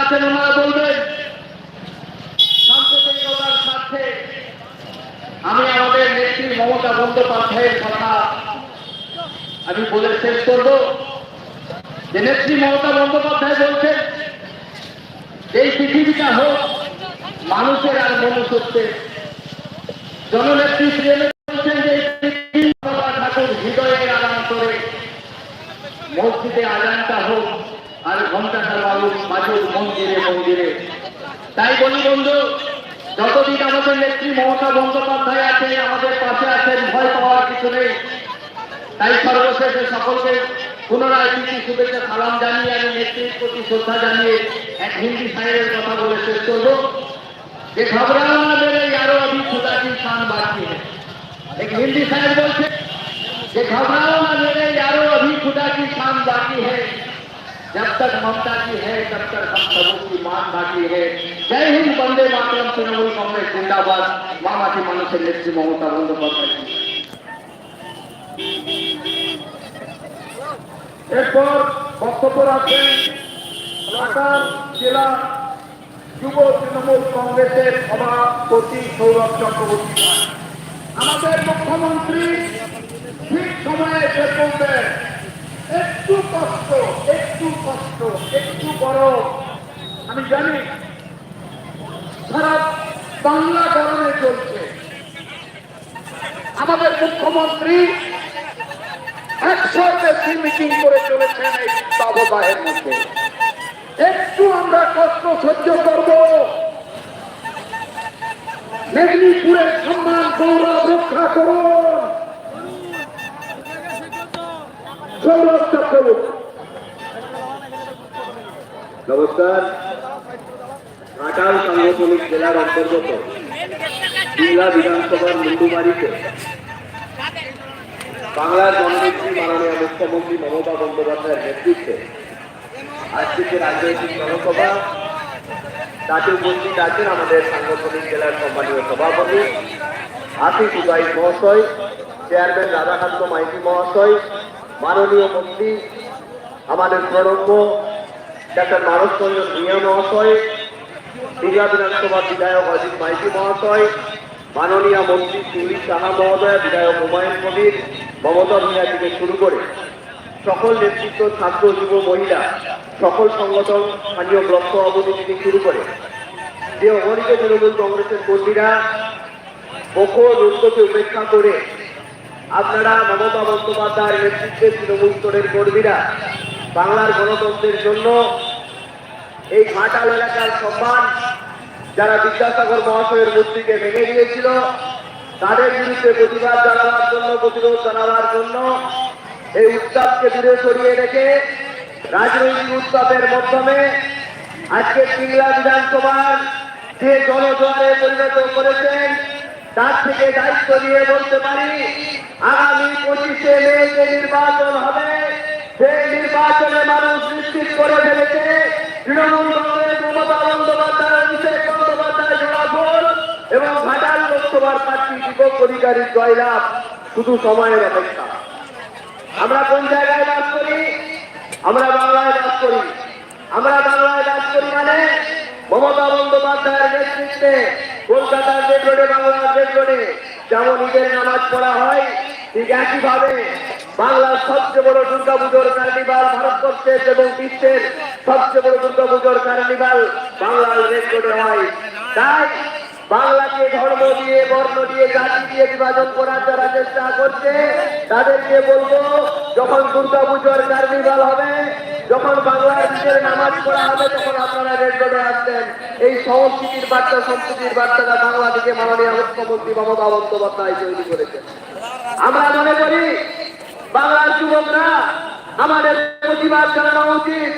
আছেন আমি আমাদের নেত্রী মমতা বন্দ্যোপাধ্যায়ের কথা আমি বলে শেষ করব। যে নেত্রী মমতা বন্দ্যোপাধ্যায় বলছেন, এই পৃথিবীটা হোক মানুষের আর মনুষ্যত্বের জননেত্রী মসজিদে হোক আর মন্দিরে মন্দিরে। তাই বলি বন্ধু, যতদিন আমাদের নেত্রী মমতা বন্দ্যোপাধ্যায় আছে, আমাদের পাশে আছেন, ভয় পাওয়ার কিছু নেই। তাই সর্বশেষে সকলকে পুনরায় প্রীতি, শুভেচ্ছা, সালাম জানিয়ে, আমি নেত্রীর প্রতি শ্রদ্ধা জানিয়ে এক হিন্দি সাহেবের কথা বলে শেষ করব। যে ঘবরানা মেরে यारो अभी खुदा की शान बाकी है एक हिंदी साहब बोलते कि घबराओ ना मेरे यारो अभी खुदा की शान बाकी है जब तक ममता की है तब तक हम सबों की मान बाकी है जय हिंद बंदे मातरम तृणमूल कांग्रेस जिंदाबाद मामाटी মানুষের নেত্রী মমতা বন্দ্যোপাধ্যায় এরপর বক্তব্য রাখবেন ঢাকার জেলা যুব তৃণমূল কংগ্রেসের সভাপতি সৌরভ চক্রবর্তী। আমাদের মুখ্যমন্ত্রী ঠিক সময়ে এসে পৌঁছেন একটু কষ্ট একটু কষ্ট, একটু গরম আমি জানি সারা বাংলা গরমে চলছে। আমাদের মুখ্যমন্ত্রী একশো বেশি মিটিং করে চলেছেন এই দাবদাহের মধ্যে। আমরা কষ্ট সহ্য করব। মেদিনীপুরের সম্মান গৌরব রক্ষা চক্রবর্তী নমস্কার। ঘাটাল সাংগঠনিক জেলার অন্তর্গত জেলা বিধানসভার মুন্ডুমারিতে বাংলার মাননীয় মুখ্যমন্ত্রী মমতা বন্দ্যোপাধ্যায়ের নেতৃত্বে আজকে রাজনৈতিক জনসভা, তাতে উপস্থিত আছেন আমাদের সাংগঠনিক জেলার সম্মানীয় সভাপতি আশিস উবাই মহাশয়, চেয়ারম্যান রাধাকান্ত মাইতি মহাশয়, মাননীয় মন্ত্রী, আমাদের প্রণম্য ডাক্তার মানস রঞ্জন ভূঁইয়া মহাশয় দীঘা বিধানসভা বিধায়ক অজিত মাইতি মহাশয়, মাননীয় মন্ত্রী সুনীল সাহা মহোদয়, বিধায়ক হুমায়ুন কবির, মমতা ভূঁইয়া থেকে শুরু করে সকল নেতৃত্ব, ছাত্র, যুব, মহিলা, সকল সংগঠন, স্থানীয় ব্লক সভাপতি থেকে শুরু করে যে অগণিত তৃণমূল কংগ্রেসের কর্মীরা প্রখর রুদ্রকে উপেক্ষা করে আপনারা মমতা বন্দ্যোপাধ্যায়ের নেতৃত্বে তৃণমূল স্তরের কর্মীরা বাংলার গণতন্ত্রের জন্য এই ঘাটাল এলাকার সম্মান যারা বিদ্যাসাগর মহাশয়ের মূর্তিকে ভেঙে দিয়েছিল, তাদের বিরুদ্ধে প্রতিবাদ জানাবার জন্য, প্রতিরোধ জানাবার জন্য এই উত্তাপকে দূরে সরিয়ে রেখে রাজনৈতিক উত্তাপের মাধ্যমে আজকে সিংলা বিধানসভার যে জনজোয়ারে পরিণত করেছেন, তার থেকে দায়িত্ব দিয়ে বলতে পারি, আগামী পঁচিশে মে যে নির্বাচন হবে, সেই নির্বাচনে মানুষ নিশ্চিত করে ফেলেছে, তৃণমূল কংগ্রেস মমতা বন্দ্যোপাধ্যায়, অভিষেক বন্দ্যোপাধ্যায় জোড়াফোর এবং ঘাটাল লোকসভার প্রার্থী দীপক অধিকারীর জয়লাভ শুধু সময়ের অপেক্ষা। আমরা কোন জায়গায় বাস করি? আমরা বাংলায় বাস করি। আমরা বাংলায় বাস করি মানে মমতা বন্দ্যোপাধ্যায়ের নেতৃত্বে কলকাতার রেড রোডে বাংলার রেড রোডে যেমন ঈদের নামাজ পড়া হয়, ঠিক একইভাবে বাংলার সবচেয়ে বড় দুর্গা পুজোর কার্নিভাল ভারতবর্ষের এবং বিশ্বের সবচেয়ে বড় দুর্গা পুজোর কার্নিভাল বাংলার রেড রোডে হয়। তাই বাংলাকে ধর্ম দিয়ে, বর্ণ দিয়ে, জাতি দিয়ে বিভাজন করার যারা চেষ্টা করছে, তাদেরকে বলব, যখন দুর্গা পুজোর কার্নিভাল হবে, যখন বাংলার নিজের নামাজ পড়া হবে, তখন আপনারা রোডে আসবেন। এই সংস্কৃতির বার্তা, সংস্কৃতির বার্তাটা বাংলা মাননীয় মুখ্যমন্ত্রী মমতা বন্দ্যোপাধ্যায় তৈরি করেছেন। আমরা মনে করি, বাংলার যুবকরা আমাদের প্রতিবাদ জানানো উচিত।